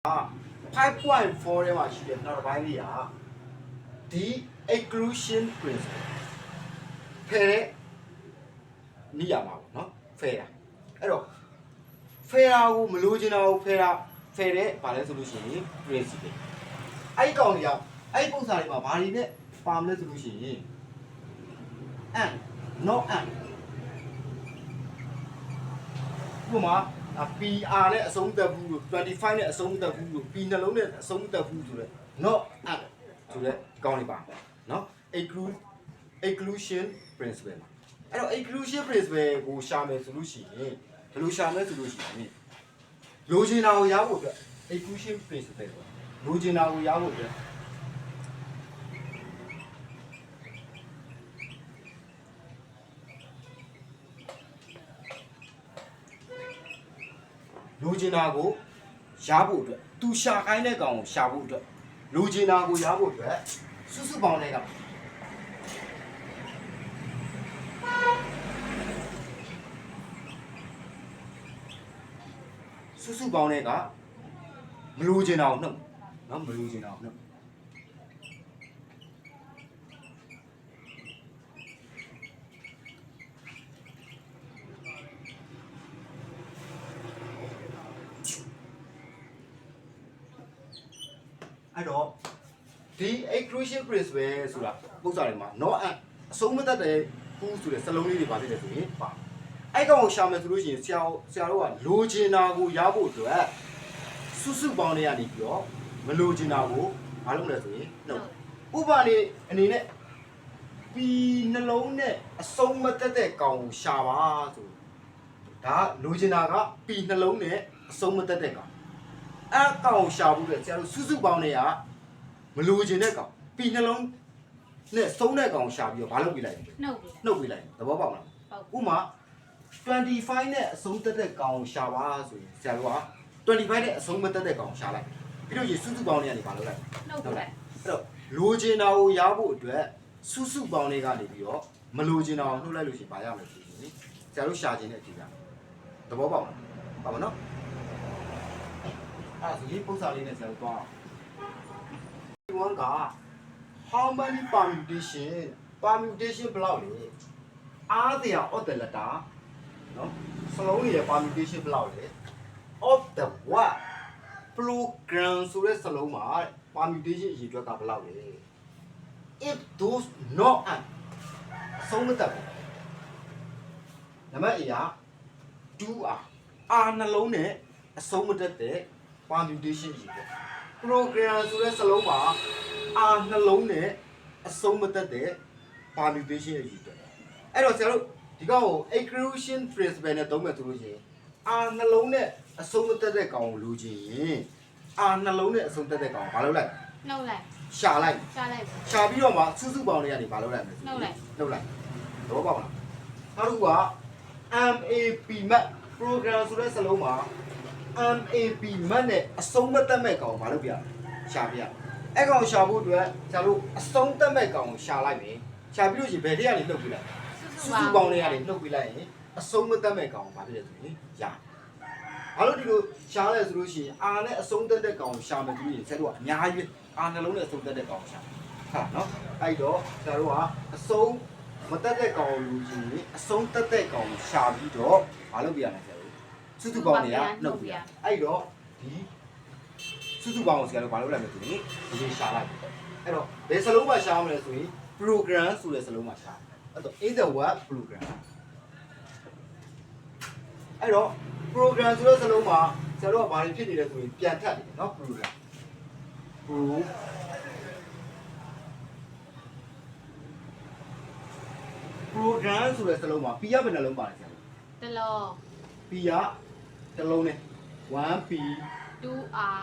5.4ထဲမှာရှိတဲ့နောက်တစ်ပိုင်းလေးကဒီ exclusion principle ဖယ်တဲ့နေရာမှာပေါ့နော်ဖယ်တာအဲ့တော့ဖယ်တာကိုမလိုချင်တာကိုဖယ်တာဖယ်တဲ့ဗာလဲဆိုလို့ရှိရင် principle အဲ့ဒီကောင်တွေကအဲ့ဒီပုံစံတွေမှာဘာတွေနဲ့ပါမလဲဆိုလို့ရှိရင် and not and ဥပမာအာ PR နဲ့အဆုံးသက်ဘူးလို့25နဲ့အဆုံးသက်ဘူးလို့ P နှလုံးနဲ့အဆုံးသက်ဘူးဆိုတော့ not and ဆိုတဲ့ကောင်းနေပါနော် exclude exclusion principle မှာအဲ့တော့ exclusion principle ကိုရှာမယ်ဆိုလို့ရှိရင်ဘယ်လိုရှာမလဲဆိုလို့ရှိရင်လိုချင်တာကိုရဖို့အတွက် exclusion principle ပေါ့လိုချင်တာကိုရဖို့အတွက် လိုချင်တာကိုရဖို့အတွက်သူရှာခိုင်းတဲ့ကောင်ကိုရှာဖို့အတွက်လိုချင်တာကိုရဖို့အတွက်စုစုပေါင်းတဲ့ကစုစုပေါင်းတဲ့ကမလိုချင်တာကိုနှုတ်နော်မလိုချင်တာကိုနှုတ် အဲ့တော့ဒီ exclusion principle ဆိုတာပုံစံတွေမှာ not and အဆုံးမသက်တဲ့ခုဆိုတဲ့စလုံးလေးတွေပါဖြစ်တယ်ဆိုရင်ပါအဲ့ကောင်ကိုရှာမယ်ဆိုလို့ရှိရင်ဆရာဆရာတို့ကလိုချင်တာကိုရဖို့အတွက်စုစုပေါင်းတွေကနေပြီးတော့မလိုချင်တာကိုမလုပ်လဲဆိုရင်နှုတ်ဥပမာနေအနေနဲ့ပြီးနှလုံးနဲ့အဆုံးမသက်တဲ့ကောင်ကိုရှာပါဆိုဒါလိုချင်တာကပြီးနှလုံးနဲ့အဆုံးမသက်တဲ့ကောင် အဲ့ကောင်ကိုရှာဖို့အတွက်ဆရာတို့စုစုပေါင်းတွေကမလိုချင်တဲ့ကောင်ပြီးနှလုံးနဲ့ဆုံးတဲ့ကောင်ကိုရှာပြီးတော့မလုပ်ပြလိုက်ဘူးနှုတ်ပြီနှုတ်ပြလိုက်သဘောပေါက်လားဟုတ်ဥမာ25နဲ့အဆုံးသက်တဲ့ကောင်ကိုရှာပါဆိုရင်ဆရာတို့က25နဲ့အဆုံးမသက်တဲ့ကောင်ကိုရှာလိုက်ပြီးတော့ရေစုစုပေါင်းတွေကနေပါလို့လိုက်နှုတ်ပြီအဲ့တော့လိုချင်တာကိုရဖို့အတွက်စုစုပေါင်းတွေကနေပြီးတော့မလိုချင်တာကိုနှုတ်လိုက်လို့ရှိရင်ဘာရမလဲဆိုရင်ဆရာတို့ရှာခြင်းတဲ့အကြည့်ရသဘောပေါက်လားပါမနော် အဲ့ဒါဆိုဒီပုံစံလေးနဲ့ဆရာတို့သွားအောင်ဒီ one က how many permutation permutation ဘယ်လောက်လဲအားတရား of the letter နော်စလုံးရဲ့ permutation ဘယ်လောက်လဲ of the what program ဆိုတဲ့စလုံးမှာ permutation အရေအတွက်ကဘယ်လောက်လဲ if those not and အဆုံးမတက်ဘူးနံပါတ် A က 2r r နှလုံးနဲ့အဆုံးမတက်တဲ့ permutation အရေအတွက် program ဆိုတဲ့စလုံးမှာ r နှလုံးနဲ့အဆုံးမတက်တဲ့ permutation အရေအတွက်အဲ့တော့ဆရာတို့ဒီကောင်ကို exclusion principle နဲ့သုံးမယ်ဆိုလို့ရှိရင် r နှလုံးနဲ့အဆုံးမတက်တဲ့ကောင်ကိုလိုချင်ရင် r နှလုံးနဲ့အဆုံးတက်တဲ့ကောင်ကိုဘာလုပ်လိုက်နှုတ်လိုက်ရှာလိုက်ရှာလိုက်ပြီရှာပြီးတော့မှစုစုပေါင်းတွေကနေမလုပ်လိုက်မယ်နှုတ်လိုက်နှုတ်လိုက်သဘောပေါက်လားနောက်တစ်ခုက MAP map program ဆိုတဲ့စလုံးမှာ MAP map နဲ့အဆုံးမသက်မဲ့ကောင်ကိုမလုပ်ပြရရှာပြရအဲ့ကောင်ရှာဖို့အတွက်ဆရာတို့အဆုံးသက်မဲ့ကောင်ကိုရှာလိုက်မယ်ရှာပြီးလို့ရှိရင်ဘယ်တည်းကနေနှုတ်ပြလိုက်စုစုပေါင်းတွေကနေနှုတ်ပြလိုက်ရင်အဆုံးမသက်မဲ့ကောင်ကိုမဖြစ်တယ်ဆိုရင်ရဘာလို့ဒီလိုရှားလဲဆိုလို့ရှိရင်အာနဲ့အဆုံးသက်တဲ့ကောင်ကိုရှာမယ်ဆိုရင်ဆရာတို့ကအများကြီးအာနှလုံးနဲ့အဆုံးသက်တဲ့ကောင်ကိုရှာဟာနော်အဲ့တော့ဆရာတို့ကအဆုံးမတက်တဲ့ကောင်ကိုလူကြီးရင်အဆုံးတက်တဲ့ကောင်ကိုရှာပြီးတော့မလုပ်ပြရမယ်ဆရာတို့ စုစုပေါင်းတွေကနှုတ်ပြအဲ့တော့ဒီစုစုပေါင်းကိုဆရာတို့မလုပ်လိုက်မယ်ဆိုရင်ဒီလိုရှာလိုက်အဲ့တော့ဘယ်စလုံးမှာရှာမလဲဆိုရင် program ဆိုတဲ့စလုံးမှာရှာအဲ့တော့ in the web program အဲ့တော့ program ဆိုတဲ့စလုံးမှာဆရာတို့ကဘာတွေဖြစ်နေလဲဆိုရင်ပြန်ထပ်နေတယ်เนาะ program pro program ဆိုတဲ့စလုံးမှာ p ရဘယ်နှလုံးပါတယ်ဆရာတို့ တလော p ရ တစ်လုံးနဲ့ 1p 2r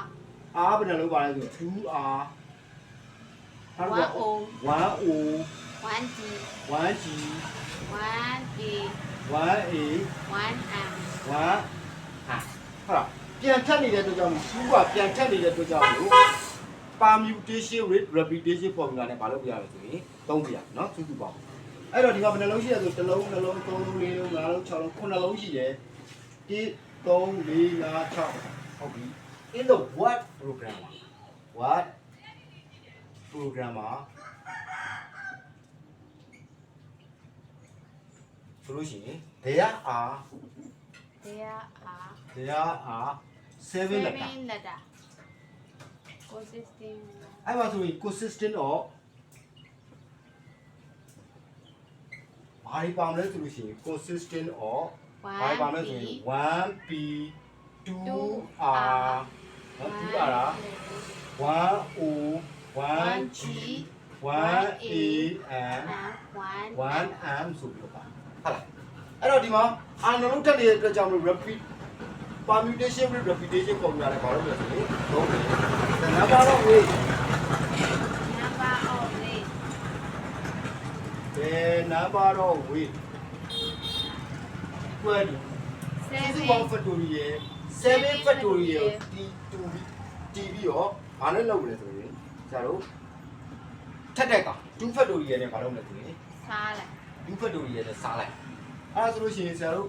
r ဘယ်နှလုံးပါလဲဆိုတော့ 2r 1o 1o 1d 1g 1d 1a 1m 1ဟာဟုတ်လားပြန်ထက်နေတဲ့အတွက်ကြောင့်သူကပြန်ထက်နေတဲ့အတွက်ကြောင့်လို့ permutation rate repetition formula နဲ့မလုပ်ပြရလို့ဆိုရင်သုံးပြရနော်စုစုပေါင်းအဲ့တော့ဒီမှာဘယ်နှလုံးရှိရဆိုတစ်လုံးနှလုံးသုံးလုံးလေးလုံးငါးလုံးခြောက်လုံးခုနှစ်လုံးရှိတယ်1 3 4 5 6ဟုတ်ပြီ in the what programmer what programmer ဆိုလို့ရှိရင် there are there are there are seven letters seven letter consisting အဲ့မှာဆိုရင် consistent of ဘာတွေပါမလဲဆိုလို့ရှိရင် consistent of ဘာတွေပါမလဲဆိုရင် one 1 p 2 two r r နော် 2 r လား 1 o 1 g 1 a and one 1 m ဆိုပြီးတော့ပါဟုတ်လားအဲ့တော့ဒီမှာအာနှလုံးတက်နေတဲ့အတွက်ကြောင့်လို့ repeat permutation with repetition formula လည်းဘာလို့လဲဆိုရင်လုံးတယ် the number of ways number of ways the number of ways equal to စုပေါင်း seven factorial 7 factorial t to t ပြီးတော့ဘာနဲ့လုပ်လဲဆိုရင်ဆရာတို့ထက်တဲ့ကောင်2 factorial နဲ့ဘာလုပ်လဲဆိုရင်စားလိုက်2 factorial နဲ့စားလိုက်အဲ့ဒါဆိုလို့ရှိရင်ဆရာတို့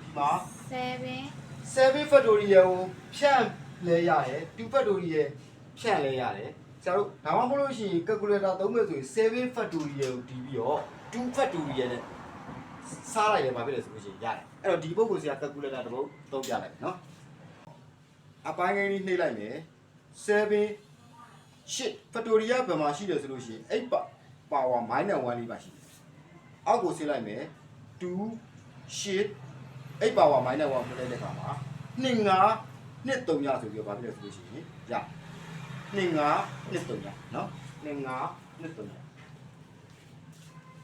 ဒီမှာ seven 7 factorial ကိုဖြန့်လဲရတယ်2 factorial ဖြန့်လဲရတယ်ဆရာတို့ဒါမှမဟုတ်လို့ရှိရင် calculator သုံးမယ်ဆိုရင်7 factorial ကိုတီးပြီးတော့2 factorial နဲ့ စားလိုက်ရင်ဘာဖြစ်လဲဆိုလို့ရှိရင်ရတယ်အဲ့တော့ဒီပုဂ္ဂိုလ်ဆရာ calculator တစ်ပုဒ်သုံးပြလိုက်နော်အပိုင်းကိန်းလေးနှိပ်လိုက်မယ်7 shit factorial ဘယ်မှာရှိတယ်ဆိုလို့ရှိရင်8 power -1 လေးပါရှိတယ်အောက်ကိုဆင်းလိုက်မယ်2 shit 8 power -1 ပြလိုက်တဲ့အခါမှာ2 5 2 3ရဆိုပြီးတော့ဘာဖြစ်လဲဆိုလို့ရှိရင်ရ2 5 2 3ရနော်2 5 2 3ရ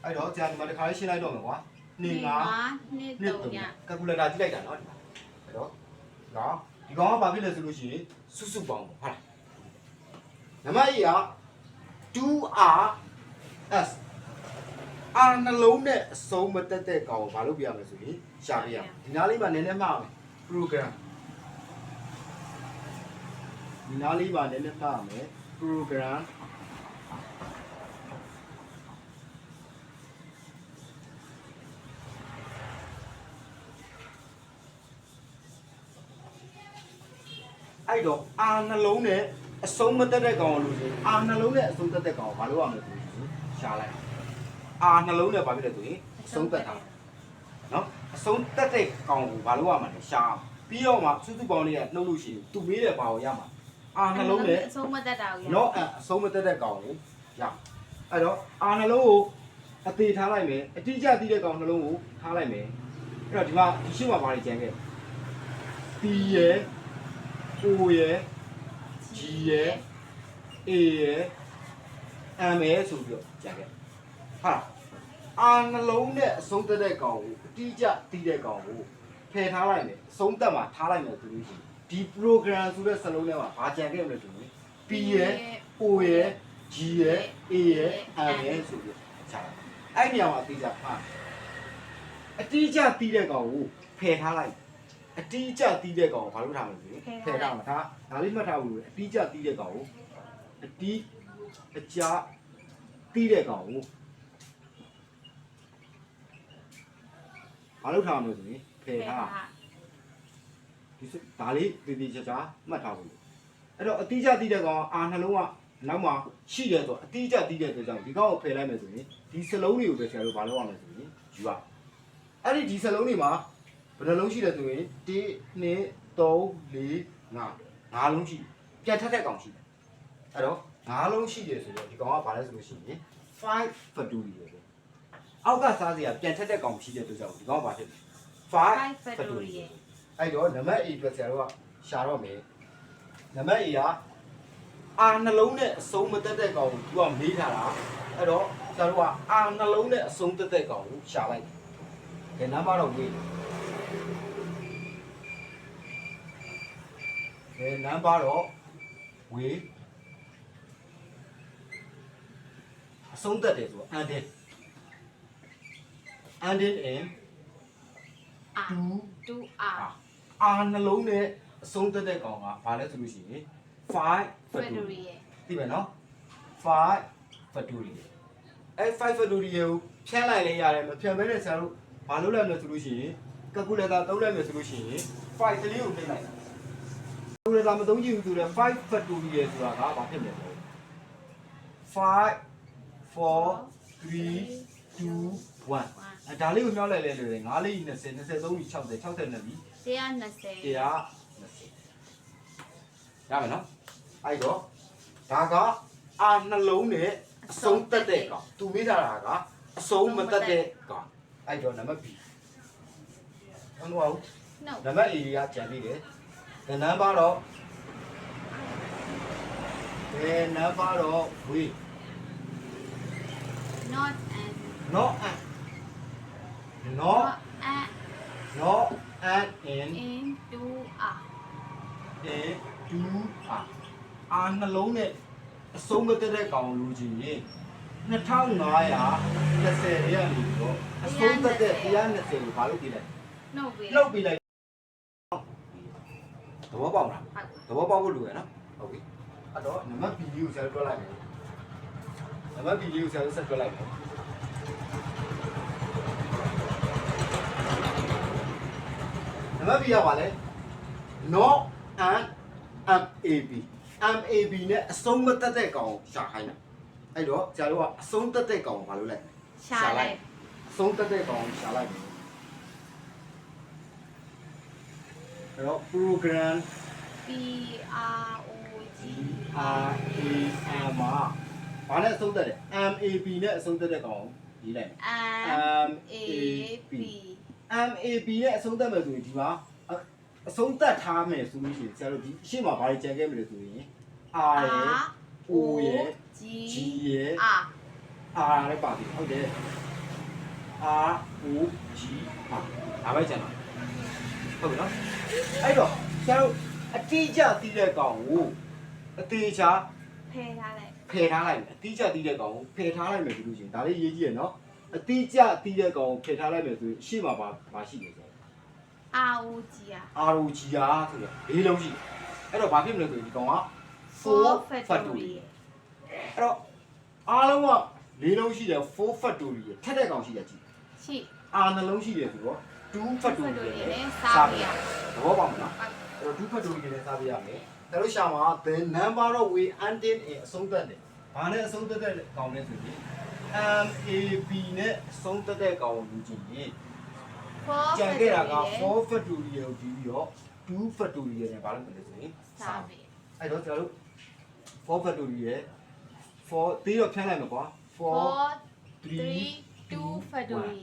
အဲ့တော့ကြာဒီမှာတစ်ခါလေးရှင်းလိုက်တော့မယ်ကွာ 2 5နှစ်နှစ်သုံးသုံးညညကယ်ကူလေတာကြည့်လိုက်တာနော်ဒီမှာအဲ့တော့နော်ဒီကောင်ကဘာဖြစ်လဲဆိုလို့ရှိရင်စုစုပေါင်းပေါ့ဟုတ်လားနံပါတ်ကြီးက 2r s r နှလုံးနဲ့အစုံမတက်တဲ့ကောင်ကိုဘာလုပ်ပြရမလဲဆိုရင်ရှာပြရမယ်ဒီနားလေးမှာနည်းနည်းမှားမယ် program ဒီနားလေးမှာနည်းနည်းမှားမယ် program အဲ့တော့အာနှလုံးနဲ့အစုံမတက်တဲ့ကောင်လို့ဆိုရင်အာနှလုံးနဲ့အစုံတက်တဲ့ကောင်ကိုဘာလုပ်ရမလဲဆိုရင်ရှာလိုက်အာနှလုံးနဲ့ဘာဖြစ်လဲဆိုရင်အစုံတက်တာနော်အစုံတက်တဲ့ကောင်ကိုဘာလုပ်ရမလဲရှာပြီးတော့မှစုစုပေါင်းလေးကနှုတ်လို့ရှိရင်သူမေးတဲ့ဘာကိုရမှာအာနှလုံးနဲ့အဆုံးမတက်တာကိုရနော်အဆုံးမတက်တဲ့ကောင်ကိုရအဲ့တော့အာနှလုံးကိုအသေးထားလိုက်မယ်အတိအကျသိတဲ့ကောင်နှလုံးကိုထားလိုက်မယ်အဲ့တော့ဒီမှာဒီရှင်းမှာဘာတွေကျန်ခဲ့ P ရယ် O ရယ် G ရယ် A ရယ် M ရယ်ဆိုပြီးတော့ကျန်ခဲ့ဟာအာနှလုံးနဲ့အဆုံးသက်တဲ့ကောင်ကိုအတိအကျသိတဲ့ကောင်ကိုဖယ်ထားလိုက်မယ်အဆုံးသက်မှာထားလိုက်မယ်ဆိုလို့ရှိရင်ဒီ program ဆိုတဲ့စလုံးထဲမှာဘာကြံခဲ့မလဲဆိုရင် P ရယ် O ရယ် G ရယ် A ရယ် M ရယ်ဆိုပြီးခြားအဲ့နေရာမှာအတိအကျဖတ်အတိအကျသိတဲ့ကောင်ကိုဖယ်ထားလိုက် အတိအကျသိတဲ့ကောင်ကိုဘာလို့ထားမလဲဆိုရင်ဖယ်ထားမှာဒါဒါလေးမှတ်ထားဖို့လိုတယ်အတိအကျသိတဲ့ကောင်ကိုအတိအကျသိတဲ့ကောင်ကိုဘာလို့ထားမလဲဆိုရင်ဖယ်ထားဒီစဒါလေးတည်တည်ချာချာမှတ်ထားဖို့အဲ့တော့အတိအကျသိတဲ့ကောင်အာနှလုံးကနောက်မှာရှိတယ်ဆိုတော့အတိအကျသိတဲ့အတွက်ကြောင့်ဒီကောင်ကိုဖယ်လိုက်မယ်ဆိုရင်ဒီစလုံးတွေကိုပဲဆရာတို့ဘာလုပ်ရမလဲဆိုရင်ယူရအဲ့ဒီဒီစလုံးတွေမှာ ဘယ်နှလုံးရှိတယ်ဆိုရင်1 2 3 4 5 5လုံးရှိပြန်ထက်တဲ့ကောင်ရှိတယ်အဲ့တော့5လုံးရှိတယ်ဆိုတော့ဒီကောင်ကဘာလဲဆိုလို့ရှိရင်5 factorial ပဲအောက်ကစားစရာပြန်ထက်တဲ့ကောင်ရှိတဲ့အတွက်ကြောင့်ဒီကောင်ကဘာဖြစ်လဲ5 five factorial factorial အဲ့တော့နံပါတ် A အတွက်ဆရာတို့ကရှာတော့မယ်နံပါတ် A ကအာနှလုံးနဲ့အစုံမတက်တဲ့ကောင်ကိုသူကမေးထားတာအဲ့တော့ဆရာတို့ကအာနှလုံးနဲ့အစုံတက်တဲ့ကောင်ကိုရှာလိုက်တယ်နံပါတ်တော့ဝေးတယ် နံပါတ်တော့ဝေးအစုံတက်တယ်ဆိုတော့ ended ended in အာ2 2 r အာနှလုံးနဲ့အဆုံးသက်တဲ့ကောင်ကဘာလဲဆိုလို့ရှိရင်5 factorial factorial သိမယ်နော်5 factorial အဲ5 factorial ကိုဖြန်းလိုက်လဲရတယ်မဖြန်းဘဲနဲ့ဆရာတို့ဘာလုပ်လိုက်မလဲဆိုလို့ရှိရင် calculator သုံးလိုက်မယ်ဆိုလို့ရှိရင်5ကလေးကိုနှိပ်လိုက် တာလူတွေလာမသုံးကြည့်ဘူးဆိုတော့5 factorial ဆိုတာကဘာဖြစ်မလဲဆိုတော့5 4 3 2 1အဲဒါလေးကိုမြောက်လိုက်လဲလို့လေ9လေး20 23ပြီး60 60နဲ့ပြီး120 120ရမယ်နော်အဲ့တော့ဒါကအာနှလုံးနဲ့အဆုံးတက်တဲ့ကောင်သူမိတာကအဆုံးမတက်တဲ့ကောင်အဲ့တော့နံပါတ် B အန်ဝါ no နံပါတ် A ကကြံပြီးတယ်။ နံပါတ်တော့အဲနံပါတ်တော့ W not and not an not and not an in into a a do a အာနှလုံးနဲ့အဆုံးမတက်တဲ့ကောင်လူကြီးရင်2520ရဲ့နေပြီးတော့အဆုံးတက်တဲ့120ကိုဘာလို့ပြလိုက် no way လှုပ်ပြလိုက် သဘောပေါက်လားဟုတ်သဘောပေါက်ဖို့လိုရနော်ဟုတ်ပြီအဲ့တော့နံပါတ် B ကိုဆက်တွက်လိုက်မယ်နံပါတ် B ကိုဆက်ဆက်တွက်လိုက်မယ်နံပါတ် B ကပါလဲ not an mab mab နဲ့အဆုံးမတက်တဲ့ကောင်ကိုရှာခိုင်းတာအဲ့တော့ဆရာတို့ကအဆုံးတက်တဲ့ကောင်ကိုဘာလုပ်လိုက်ရှာလိုက်အဆုံးတက်တဲ့ကောင်ကိုရှာလိုက်မယ် အဲ့တော့ program p r o g G R A M မှာဘာနဲ့အဆုံးသက်တယ် M A P နဲ့အဆုံးသက်တဲ့ကောင်ရေးလိုက်မယ် m a p M A P နဲ့အဆုံးသက်မယ်ဆိုရင်ဒီမှာအအဆုံးသက်ထားမယ်ဆိုလို့ရှိရင်ဆရာတို့ဒီအရှိမဘာတွေကြံခဲ့မလဲဆိုရင် R ရယ် O ရယ် g G ရယ် r R လည်းပါပြီဟုတ်တယ် R O G R ဒါပဲကျန်တာ ဟုတ်ပြီနော်အဲ့တော့ဆရာတို့အတိအကျသိတဲ့ကောင်ကိုအသေးချာဖယ်ထားလိုက်ဖယ်ထားလိုက်မယ်အတိအကျတီးတဲ့ကောင်ကိုဖယ်ထားလိုက်မယ်ဆိုလို့ရှိရင်ဒါလေးရေးကြည့်ရနော်အတိအကျတီးတဲ့ကောင်ကိုဖယ်ထားလိုက်မယ်ဆိုရင်အရှိမပါပါရှိနေဆို r o g r ROG ရာဆိုတော့၄လုံးရှိတယ်အဲ့တော့ဘာဖြစ်မလဲဆိုရင်ဒီကောင်က4 factorial အဲ့တော့အားလုံးက၄လုံးရှိတယ်4 factorial ထက်တဲ့ကောင်ရှိတယ်ကြည့်ရှိ R နှလုံးရှိတယ်ဆိုတော့ 2 factorial နဲ့စားပြရသဘောပေါက်မလားအဲ့တော့2 factorial နဲ့စားပြရမယ်ဒါလို့ရှာမှာ the number of way until အဆုံးသက်တယ်ဘာနဲ့အဆုံးသက်တဲ့ကောင်လဲဆိုရင် MAB နဲ့အဆုံးသက်တဲ့ကောင်ကိုလူကြည့်ရင်4ကြံခဲ့တာက4 factorial ကိုပြီးပြီးတော့2 factorial နဲ့ဘာလို့မလဲဆိုရင်စားပြအဲ့တော့ကျွန်တော်တို့4 factorial 4သေးတော့ဖြန်းလိုက်မှာကွာ4 4 3 2 factorial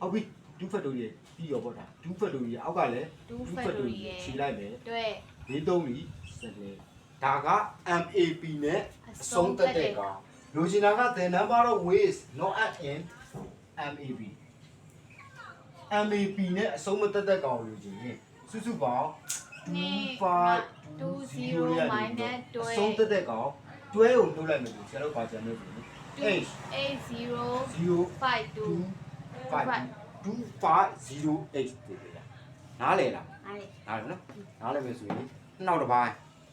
ဟုတ်ပြီ 2 factorial ပြီးရောပေါ့ဒါ2 factorial အောက်ကလည်း2 2 factorial ခြေလိုက်မယ်တွေ့လေးသုံးလီစနေဒါက MAP နဲ့အဆုံးသက်တဲ့ကောင်လူချင်တာက the number of ways not at in MAP MAP နဲ့အဆုံးမသက်တဲ့ကောင်လူချင်ရင်စုစုပေါင်း25 20 minus အဆုံးသက်တဲ့ကောင်တွဲကိုနှုတ်လိုက်မယ်ဆိုဆရာတို့ပါကြံလို့ဆိုရင်2 8 0 0 5 2 5 2508တည်တယ်နားလေလားအဲ့နားလေနော်နားလေမယ်ဆိုရင်နောက်တစ်ပိုင်း